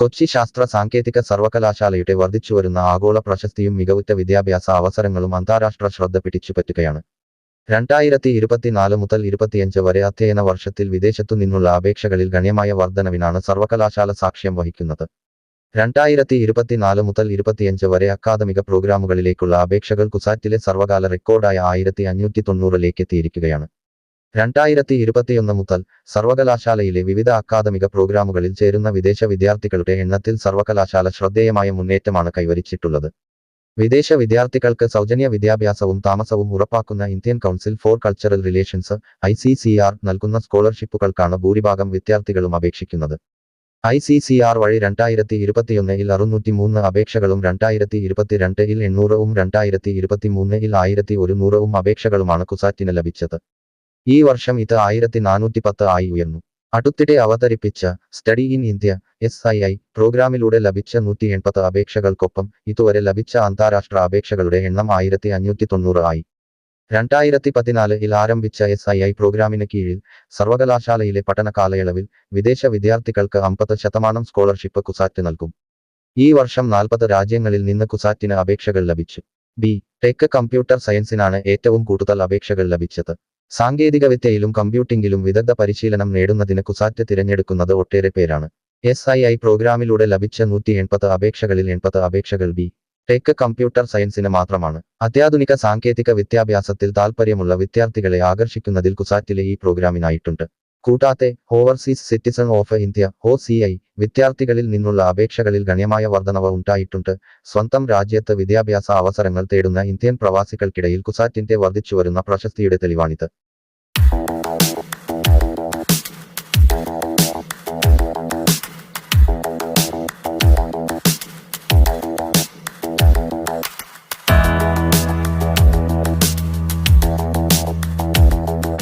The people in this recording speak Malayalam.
കൊച്ചി ശാസ്ത്ര സാങ്കേതിക സർവകലാശാലയുടെ വർദ്ധിച്ചുവരുന്ന ആഗോള പ്രശസ്തിയും മികവുറ്റ വിദ്യാഭ്യാസ അവസരങ്ങളും അന്താരാഷ്ട്ര ശ്രദ്ധ പിടിച്ചുപറ്റുകയാണ്. രണ്ടായിരത്തി ഇരുപത്തിനാല് മുതൽ ഇരുപത്തിയഞ്ച് വരെ അധ്യയന വർഷത്തിൽ വിദേശത്തു നിന്നുള്ള അപേക്ഷകളിൽ ഗണ്യമായ വർധനവിനാണ് സർവകലാശാല സാക്ഷ്യം വഹിക്കുന്നത്. രണ്ടായിരത്തി ഇരുപത്തിനാല് മുതൽ ഇരുപത്തിയഞ്ച് വരെ അക്കാദമിക പ്രോഗ്രാമുകളിലേക്കുള്ള അപേക്ഷകൾ കുസാറ്റിലെ സർവകാല റെക്കോർഡായ ആയിരത്തി അഞ്ഞൂറ്റി തൊണ്ണൂറിലേക്ക് എത്തിയിരിക്കുകയാണ്. രണ്ടായിരത്തി ഇരുപത്തിയൊന്ന് മുതൽ സർവകലാശാലയിലെ വിവിധ അക്കാദമിക പ്രോഗ്രാമുകളിൽ ചേരുന്ന വിദേശ വിദ്യാർത്ഥികളുടെ എണ്ണത്തിൽ സർവകലാശാല ശ്രദ്ധേയമായ മുന്നേറ്റമാണ് കൈവരിച്ചിട്ടുള്ളത്. വിദേശ വിദ്യാർത്ഥികൾക്ക് സൗജന്യ വിദ്യാഭ്യാസവും താമസവും ഉറപ്പാക്കുന്ന Indian council for cultural relations I C C R നൽകുന്ന സ്കോളർഷിപ്പുകൾക്കാണ് ഭൂരിഭാഗം വിദ്യാർത്ഥികളും അപേക്ഷിക്കുന്നത്. ഐ സി സി ആർ വഴി രണ്ടായിരത്തി ഇരുപത്തിയൊന്നിൽ അറുന്നൂറ്റി മൂന്ന് അപേക്ഷകളും രണ്ടായിരത്തി ഇരുപത്തിരണ്ടിൽ എണ്ണൂറവും രണ്ടായിരത്തി ഇരുപത്തിമൂന്നിൽ ആയിരത്തി ഒരുന്നൂറവും അപേക്ഷകളുമാണ് കുസാറ്റിന് ലഭിച്ചത്. ഈ വർഷം ഇത് ആയിരത്തി നാനൂറ്റി പത്ത് ആയി ഉയർന്നു. അടുത്തിടെ അവതരിപ്പിച്ച study in India S I I പ്രോഗ്രാമിലൂടെ ലഭിച്ച നൂറ്റി എൺപത് അപേക്ഷകൾക്കൊപ്പം ഇതുവരെ ലഭിച്ച അന്താരാഷ്ട്ര അപേക്ഷകളുടെ എണ്ണം ആയിരത്തി അഞ്ഞൂറ്റി തൊണ്ണൂറ് ആയി. രണ്ടായിരത്തി പതിനാലിൽ ആരംഭിച്ച എസ് ഐ ഐ പ്രോഗ്രാമിന് കീഴിൽ സർവകലാശാലയിലെ പഠന കാലയളവിൽ വിദേശ വിദ്യാർത്ഥികൾക്ക് അമ്പത് ശതമാനം സ്കോളർഷിപ്പ് കുസാറ്റ് നൽകും. ഈ വർഷം നാൽപ്പത് രാജ്യങ്ങളിൽ നിന്ന് കുസാറ്റിന് അപേക്ഷകൾ ലഭിച്ചു. ബി ടെക് കമ്പ്യൂട്ടർ സയൻസിനാണ് ഏറ്റവും കൂടുതൽ അപേക്ഷകൾ ലഭിച്ചത്. സാങ്കേതികവിദ്യയിലും കമ്പ്യൂട്ടിംഗിലും വിദഗ്ധ പരിശീലനം നേടുന്നതിന് കുസാറ്റ് തിരഞ്ഞെടുക്കുന്നത് ഒട്ടേറെ പേരാണ്. എസ് ഐ ഐ പ്രോഗ്രാമിലൂടെ ലഭിച്ച നൂറ്റി എൺപത് അപേക്ഷകളിൽ എൺപത് അപേക്ഷകൾ ബി. ടെക് കമ്പ്യൂട്ടർ സയൻസിന് മാത്രമാണ്. അത്യാധുനിക സാങ്കേതിക വിദ്യാഭ്യാസത്തിൽ താൽപ്പര്യമുള്ള വിദ്യാർത്ഥികളെ ആകർഷിക്കുന്നതിൽ കുസാറ്റിലെ ഈ പ്രോഗ്രാമിനായിട്ടുണ്ട്. കൂടാതെ overseas citizen of India O C I വിദ്യാർത്ഥികളിൽ നിന്നുള്ള അപേക്ഷകളിൽ ഗണ്യമായ വർധനവ് ഉണ്ടായിട്ടുണ്ട്. സ്വന്തം രാജ്യത്ത് വിദ്യാഭ്യാസ അവസരങ്ങൾ തേടുന്ന ഇന്ത്യൻ പ്രവാസികൾക്കിടയിൽ കുസാറ്റിന്റെ വർദ്ധിച്ചുവരുന്ന പ്രശസ്തിയുടെ തെളിവാണിത്.